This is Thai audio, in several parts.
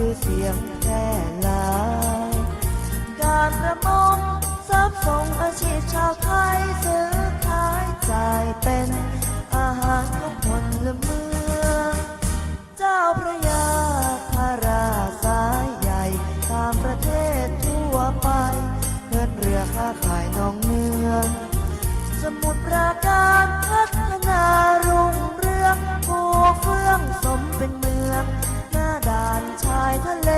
ชื่อเสียงแพร่หลายการประมงทรัพย์ส่งอาชีพชาวไทยซื้อขายจ่ายเป็นอาหารของคนละเมืองเจ้าพระยาพาราสายใหญ่ตามประเทศทั่วไปเดินเรือค้าขายน้องเมืองสมุทรปราการพัฒนารุ่งเรืองผู้เฟื่องสมเป็นเมือง หน้านชายทะเล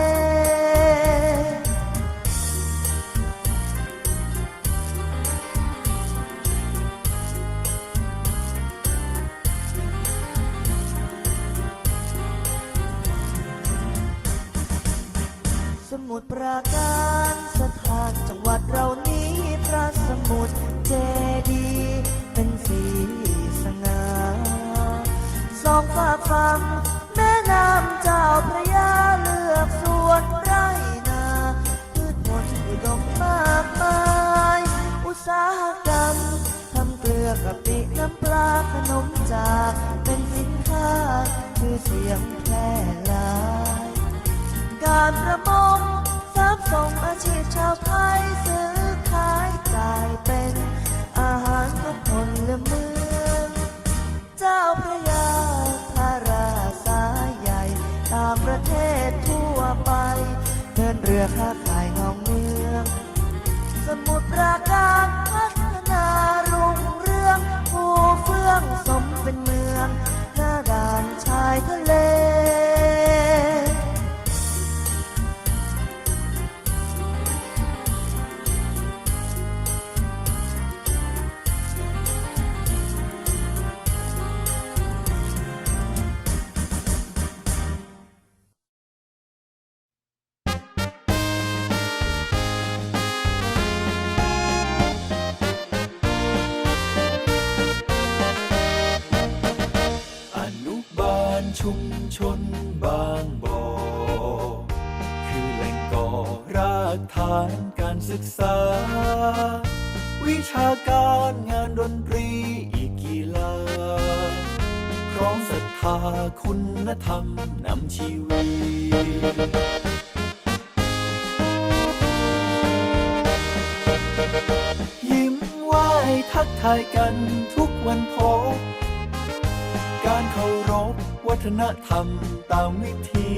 สมุทรปราการสถานจังหวัดเรานี้พระสมุทรเจดีย์เป็นสีสง่าสองฝากฟังแม่น้ำเจ้า พระยาเลือกสวนไรนาพืชผลอุดมมากมาย อุตสาหกรรมทำเกลือกะปิน้ำปลาขนมจากเป็นสินค้าชื่อเสียงแพร่หลาย การประมงทรัพย์ส่งอาชีพชาวไทยซื้อขายจ่าย รือค้าขายห้องเมือง สมุทรปราการพัฒนารุ่งเรืองผู้เฟื่องสมเป็นเมือง ชุมชนบางบ่อคือแหล่งก่อรากฐานการศึกษา วิชาการงานดนตรีอีกกีฬาพร้อมศรัทธาคุณธรรมนำชีวิตยิ้มไหว้ทักทายกันทุกวันพบ การเคารพวัฒนธรรมตามวิถี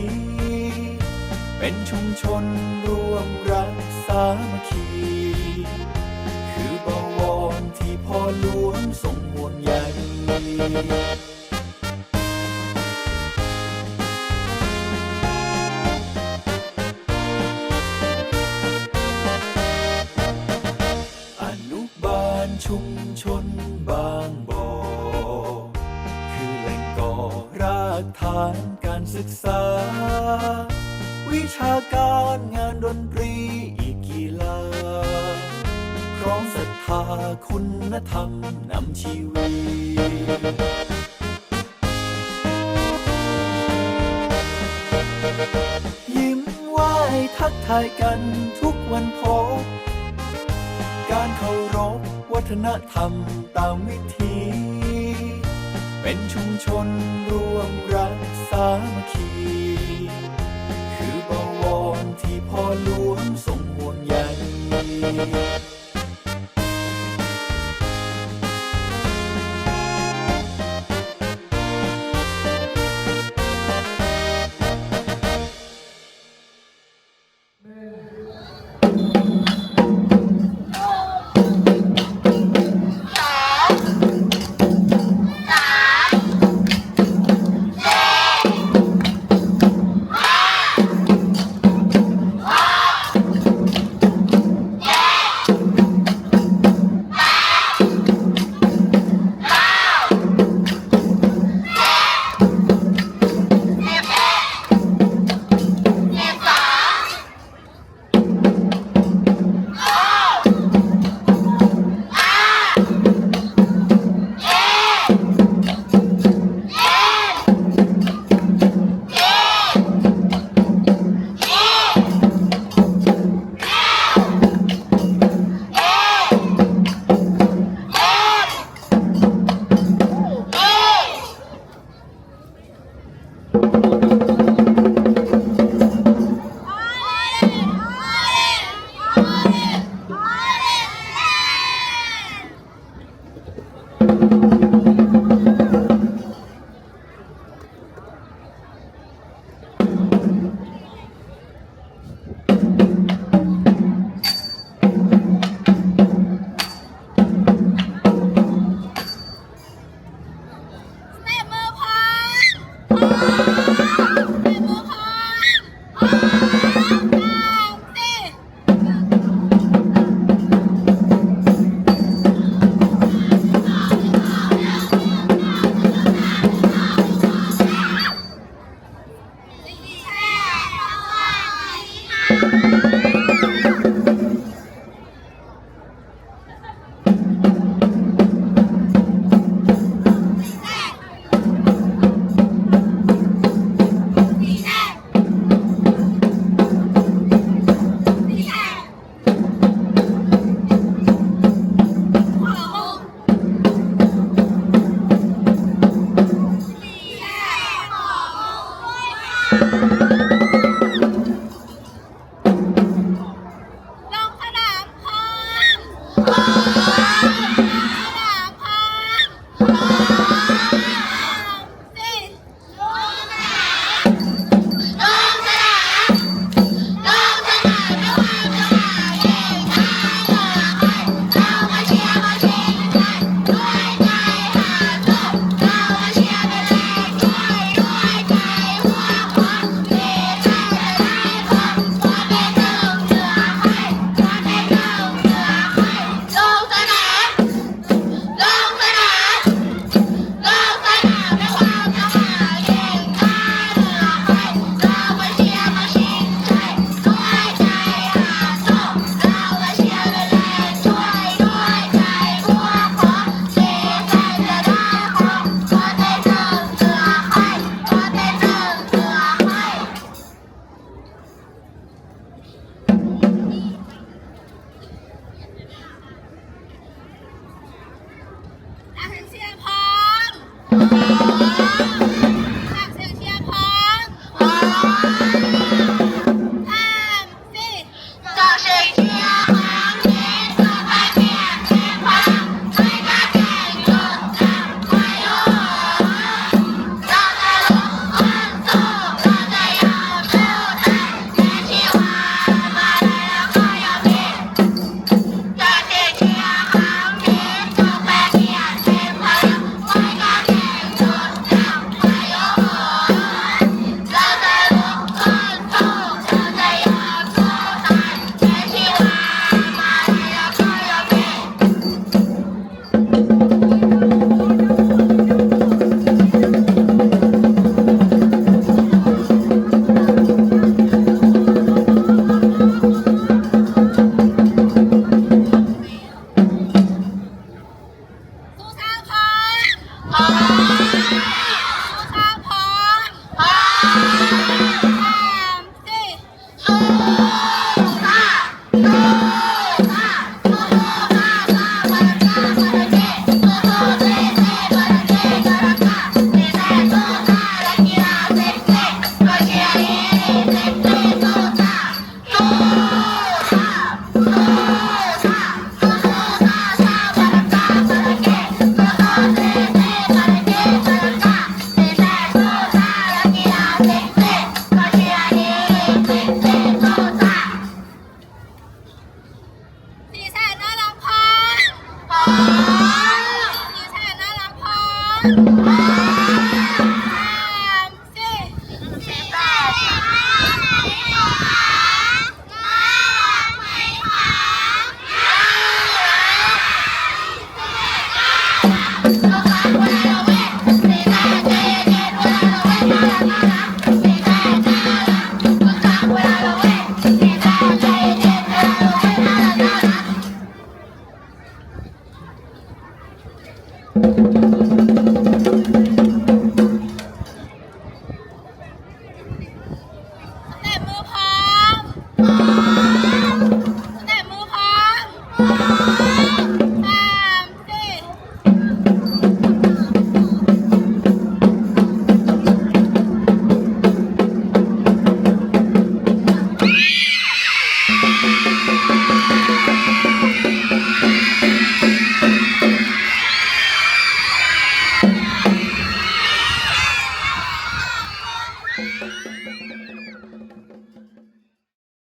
เป็นชุมชนรวมรักสามัคคี คือบวรที่พ่อหลวงทรงห่วงใย ฐานการศึกษา วิชาการงานดนตรีอีกกีฬาพร้อมศรัทธาคุณธรรมนำชีวิตยิ้มไหว้ทักทายกันทุกวันพบ การเคารพวัฒนธรรมตามวิถี เป็นชุมชนร่วมรักสามัคคี